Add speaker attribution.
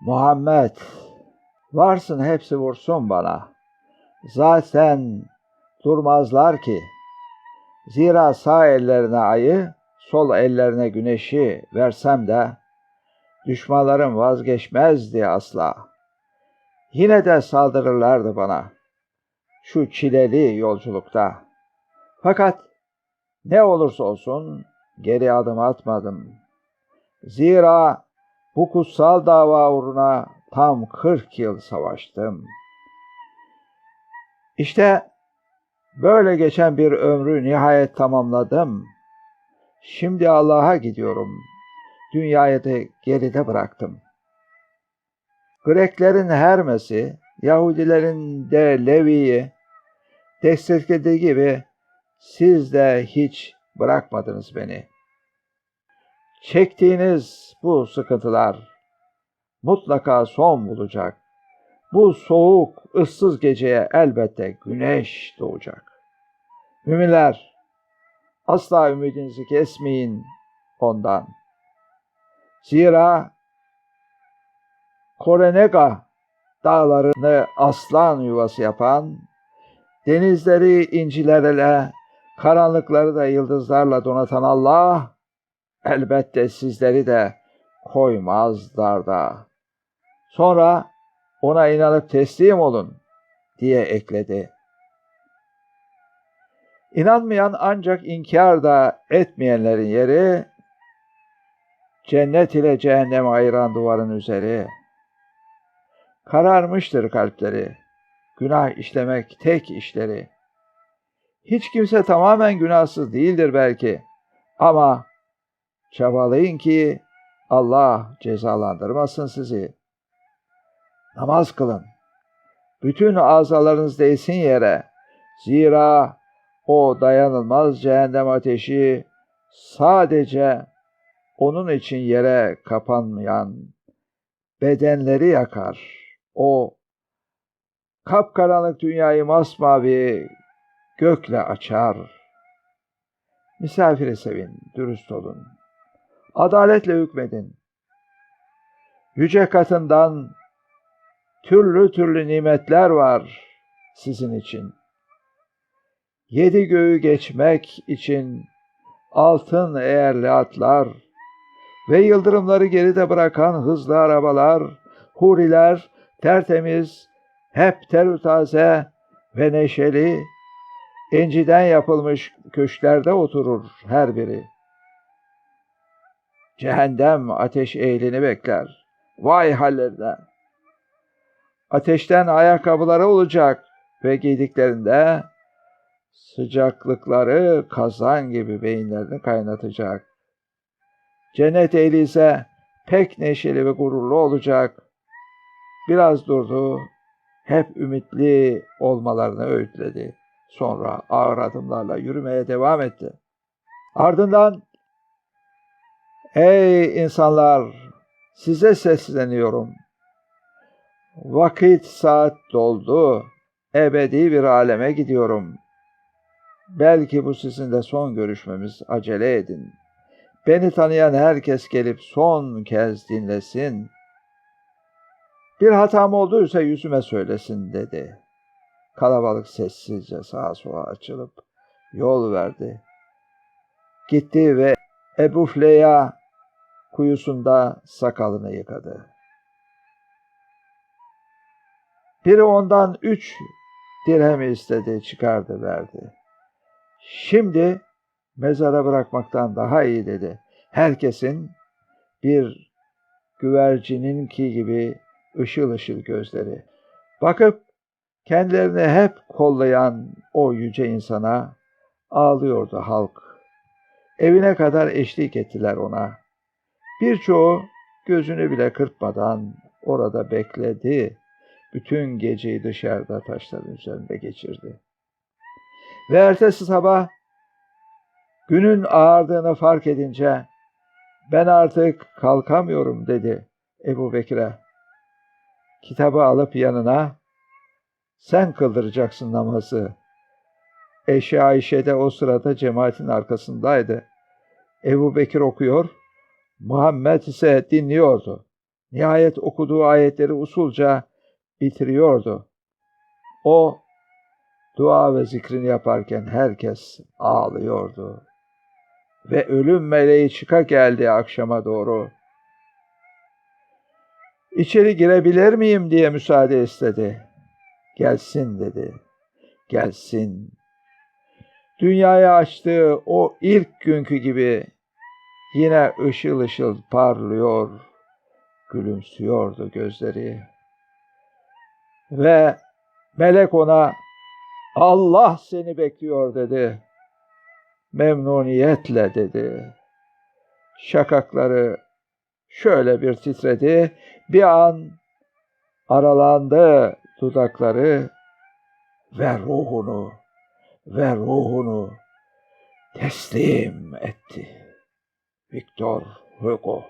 Speaker 1: Muhammed, varsın hepsi vursun bana. Zaten durmazlar ki. Zira sağ ellerine ayı, sol ellerine güneşi versem de düşmanlarım vazgeçmezdi asla. Yine de saldırırlardı bana şu çileli yolculukta. Fakat ne olursa olsun geri adım atmadım. Zira bu kutsal dava uğruna tam 40 yıl savaştım. İşte böyle geçen bir ömrü nihayet tamamladım. Şimdi Allah'a gidiyorum. Dünyayı da geride bıraktım. Greklerin Hermes'i, Yahudilerin de Levi'yi desteklediği gibi siz de hiç bırakmadınız beni. Çektiğiniz bu sıkıntılar mutlaka son bulacak. Bu soğuk, ıssız geceye elbette güneş doğacak. Müminler, asla ümidinizi kesmeyin ondan. Zira Korenega dağlarını aslan yuvası yapan, denizleri incilerle, karanlıkları da yıldızlarla donatan Allah, elbette sizleri de koymaz darda. Sonra ona inanıp teslim olun diye ekledi. İnanmayan ancak inkar da etmeyenlerin yeri, cennet ile cehennem ayıran duvarın üzeri. Kararmıştır kalpleri, günah işlemek tek işleri. Hiç kimse tamamen günahsız değildir belki ama çabalayın ki Allah cezalandırmasın sizi. Namaz kılın. Bütün azalarınız değsin yere. Zira o dayanılmaz cehennem ateşi sadece onun için yere kapanmayan bedenleri yakar. O kapkaranlık dünyayı masmavi gökle açar. Misafiri sevin, dürüst olun. Adaletle hükmedin. Yüce katından türlü türlü nimetler var sizin için. Yedi göğü geçmek için altın eğerli atlar ve yıldırımları geride bırakan hızlı arabalar, huriler, tertemiz, hep terütaze ve neşeli, inciden yapılmış köşklerde oturur her biri. Cehennem ateş eğlini bekler. Vay hallerine! Ateşten ayakkabıları olacak ve giydiklerinde sıcaklıkları kazan gibi beyinlerini kaynatacak. Cennet ehli ise pek neşeli ve gururlu olacak. Biraz durdu, hep ümitli olmalarını öğütledi. Sonra ağır adımlarla yürümeye devam etti. Ardından, ey insanlar, size sesleniyorum. Vakit saat doldu, ebedi bir aleme gidiyorum. Belki bu sizin de son görüşmemiz, acele edin. Beni tanıyan herkes gelip son kez dinlesin. Bir hatam olduysa yüzüme söylesin dedi. Kalabalık sessizce sağa sola açılıp yol verdi. Gitti ve Ebu Fleya kuyusunda sakalını yıkadı. Biri ondan üç dirhem istedi, çıkardı verdi. Şimdi mezara bırakmaktan daha iyi dedi. Herkesin bir güvercininki gibi ışıl ışıl gözleri. Bakıp kendilerini hep kollayan o yüce insana ağlıyordu halk. Evine kadar eşlik ettiler ona. Birçoğu gözünü bile kırpmadan orada bekledi. Bütün geceyi dışarıda taşların üzerinde geçirdi. Ve ertesi sabah günün ağardığını fark edince ben artık kalkamıyorum dedi Ebu Bekir'e. Kitabı alıp yanına sen kıldıracaksın namazı. Eşi Ayşe de o sırada cemaatin arkasındaydı. Ebu Bekir okuyor, Muhammed ise dinliyordu. Nihayet okuduğu ayetleri usulca bitiriyordu. O dua ve zikrini yaparken herkes ağlıyordu. Ve ölüm meleği çıka geldi akşama doğru. İçeri girebilir miyim diye müsaade istedi. Gelsin dedi. Gelsin. Dünyaya açtığı o ilk günkü gibi yine ışıl ışıl parlıyor, gülümsüyordu gözleri. Ve melek ona Allah seni bekliyor dedi. Memnuniyetle dedi. Şakakları şöyle bir titredi. Bir an aralandı dudakları ve ruhunu ve ruhunu teslim etti. Victor Hugo